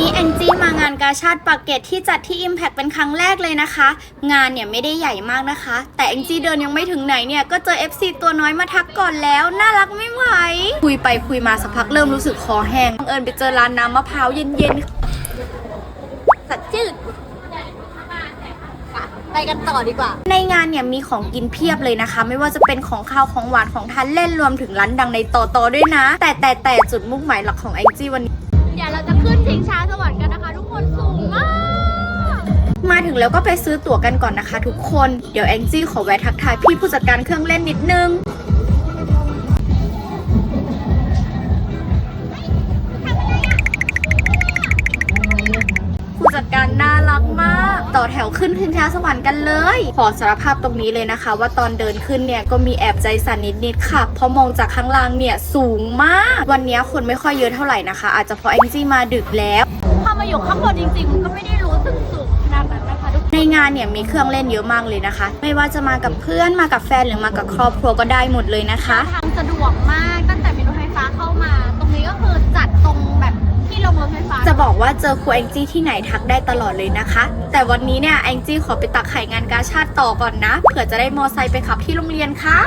นี้แองจี้มางานกาชาติปากเกตที่จัดที่ Impact เป็นครั้งแรกเลยนะคะ งานเนี่ยไม่ได้ใหญ่มากนะคะ แต่แองจี้เดินยังไม่ถึงไหนเนี่ย ก็เจอ FC ตัวน้อยมาทักก่อนแล้ว น่ารักไม่ไหว คุยไปคุยมาสักพักเริ่มรู้สึกคอแห้งบังเอิญไปเจอร้านน้ำมะพร้าวเย็นๆสัดจืดไปกันต่อดีกว่า ในงานเนี่ยมีของกินเพียบเลยนะคะ ไม่ว่าจะเป็นของข้าวของหวานของทานเล่นรวมถึงร้านดังในต่อต่อด้วยนะ แต่แต่แต่จุดมุ่งหมายหลักของแองจี้วันนี้ เดี๋ยวเราจะขึ้นชิงช้าสวรรค์กันนะคะ ทุกคนสูงมาก มาถึงแล้วก็ไปซื้อตั๋วกันก่อนนะคะ ทุกคน เดี๋ยวแองจี้ขอแวะทักทายพี่ผู้จัดการเครื่องเล่นนิดนึง ผู้จัดการน่ารักมาก ต่อแถวขึ้นขึ้นช้าสวรรค์กันเลย ขอสารภาพตรงนี้เลยนะคะ ว่าตอนเดินขึ้นเนี่ยก็มีแอบใจสั่นนิดๆค่ะเพราะมองจากข้างล่างเนี่ยสูงมาก วันนี้คนไม่ค่อยเยอะเท่าไหร่นะคะ อาจจะเพราะแองจี้มาดึกแล้วพอมาอยู่ข้างบนจริงๆมันก็ไม่ได้รู้สึกสูงขนาดนั้นนะคะทุกคนในงานเนี่ยมีเครื่องเล่นเยอะมากเลยนะคะ ไม่ว่าจะมากับเพื่อนมากับแฟนหรือมากับครอบครัวก็ได้หมดเลยนะคะทางสะดวกมากตั้งแต่ ว่าเจอครูแองจี้ที่ไหนทักได้ตลอดเลยนะคะ แต่วันนี้เนี่ยแองจี้ขอไปตักไข่งานกาชาติต่อก่อนนะเผื่อจะได้มอไซค์ไปขับที่โรงเรียนค่ะ